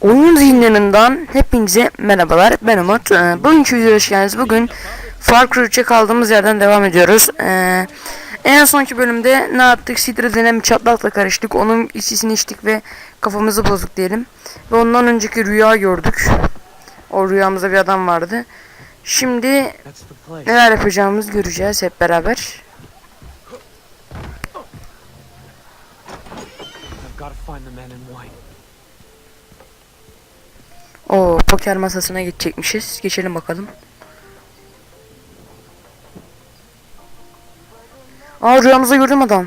Oyun zihinlerinden hepinize merhabalar. Ben Umut. Ee, bugünkü videoya hoş geldiniz. Bugün Far Cry 3'e kaldığımız yerden devam ediyoruz. Ee, en sonki bölümde ne yaptık? Sidra denen bir çatlakla karıştık. Onun içisini içtik ve kafamızı bozduk diyelim. Ve ondan önceki rüya gördük. O rüyamızda bir adam vardı. Şimdi neler yapacağımızı göreceğiz hep beraber. I've got to find the man in white. O poker masasına geçecekmişiz. Geçelim bakalım. Aa rüyamızda gördüm adam.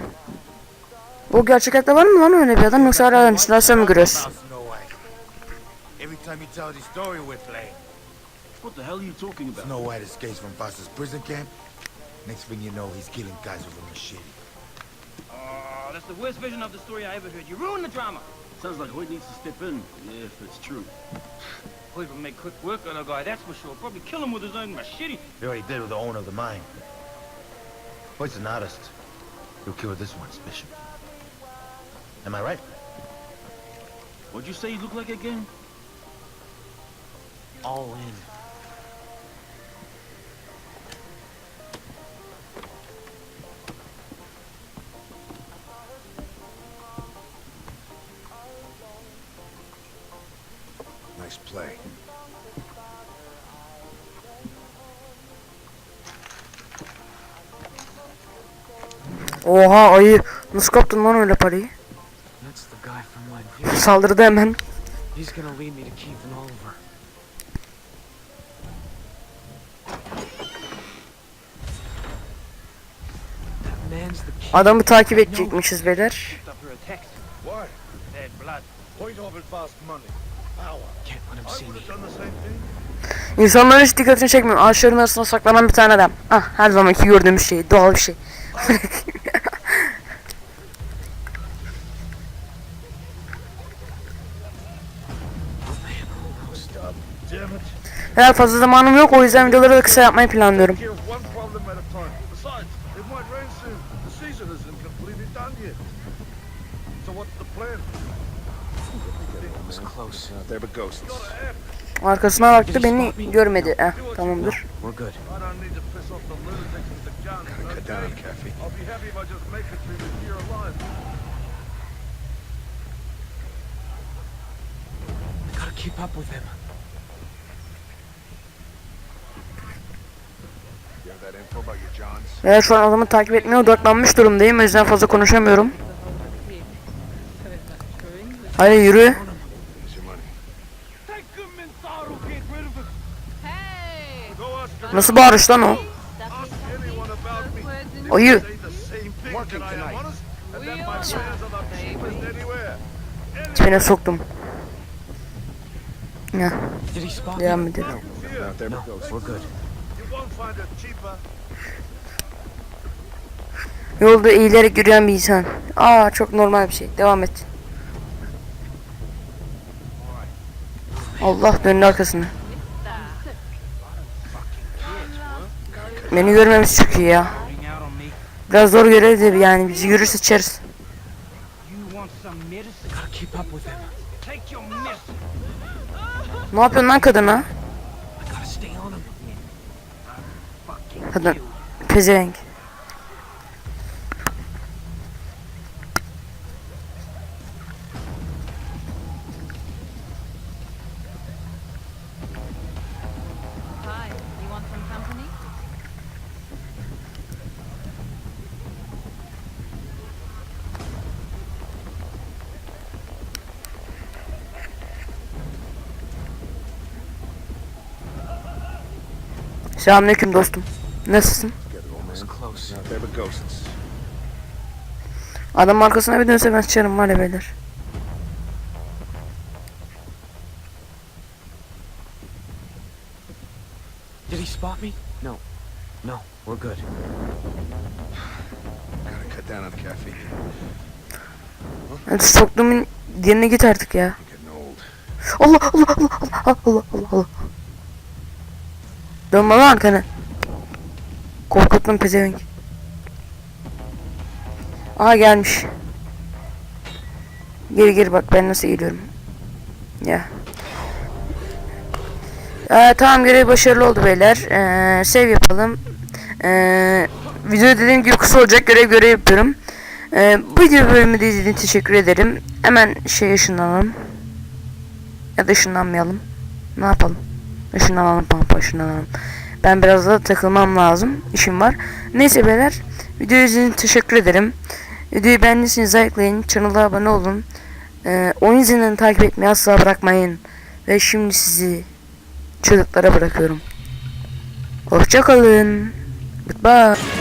Bu gerçek hayatta var mı lan öyle bir adam yoksa hala halüsinasyon mu görüyoruz? What the hell are you talking about? Snow White escapes from Foster's prison camp. Next thing you know, he's killing guys with a machete. Oh, that's the worst version of the story I ever heard. You ruined the drama. Sounds like Hoyt needs to step in, if it's true. Hoyt would make quick work of the guy, that's for sure. Probably kill him with his own machete. He already did with the owner of the mine. Hoyt's an artist. He'll kill this one special. Am I right? What'd you say you look like again? All in. Nice play. Oha ayı. Nasıl kaptın lan öyle parayı? Saldırdı hemen. Adamı takip edecekmişiz beyler. İnsanların hiç dikkatini çekmiyor. Ağaçların arasında saklanan bir tane adam. Ah her zamanki gördüğümüz şey. Doğal bir şey. Eğer fazla zamanım yok o yüzden videoları da kısa yapmayı planlıyorum. Arkasına baktı beni görmedi. Eh tamamdır. Eğer şu an adamı takip etmeye odaklanmış durumdayım. O yüzden fazla konuşamıyorum. Go ask, Nasıl bağırış lan o? Ayı. İçine soktum. Ya devam edelim. Yolda eğilerek yürüyen bir insan. Aa çok normal bir şey. Devam et. Allah döndü arkasını. Beni görmemiz çok iyi ya. Biraz zor görevdir yani bizi görürse içeriz. Ne yapıyorsun lan kadına? Kadın pezevenk. Selamünaleyküm dostum. Nasılsın? Adam arkasına bir dönse ben sıçarım var ya beyler. Did he spot me? No. No, we're good. Gotta cut down on caffeine. Soktuğumun yerine git artık ya. Allah Allah Allah Allah Allah Allah. Dönme lan arkana. Korkuttun pezevenk. Aha gelmiş. Geri geri bak ben nasıl geliyorum. Ya. Ee, tamam görev başarılı oldu beyler. Ee, save yapalım. Ee, video dediğim gibi kısa olacak görev görev yapıyorum. Ee, bu video bölümü de izlediğiniz teşekkür ederim. Hemen şey ışınlanalım. Ya da ışınlanmayalım. Ne yapalım? Işınlanalım pampa ışınlanalım. Ben biraz da takılmam lazım. İşim var. Neyse beyler. Videoyu izlediğiniz için teşekkür ederim. Videoyu beğendiyseniz likelayın. Kanala abone olun. Ee, oyun zinlerini takip etmeyi asla bırakmayın. Ve şimdi sizi çocuklara bırakıyorum. Hoşçakalın. Goodbye.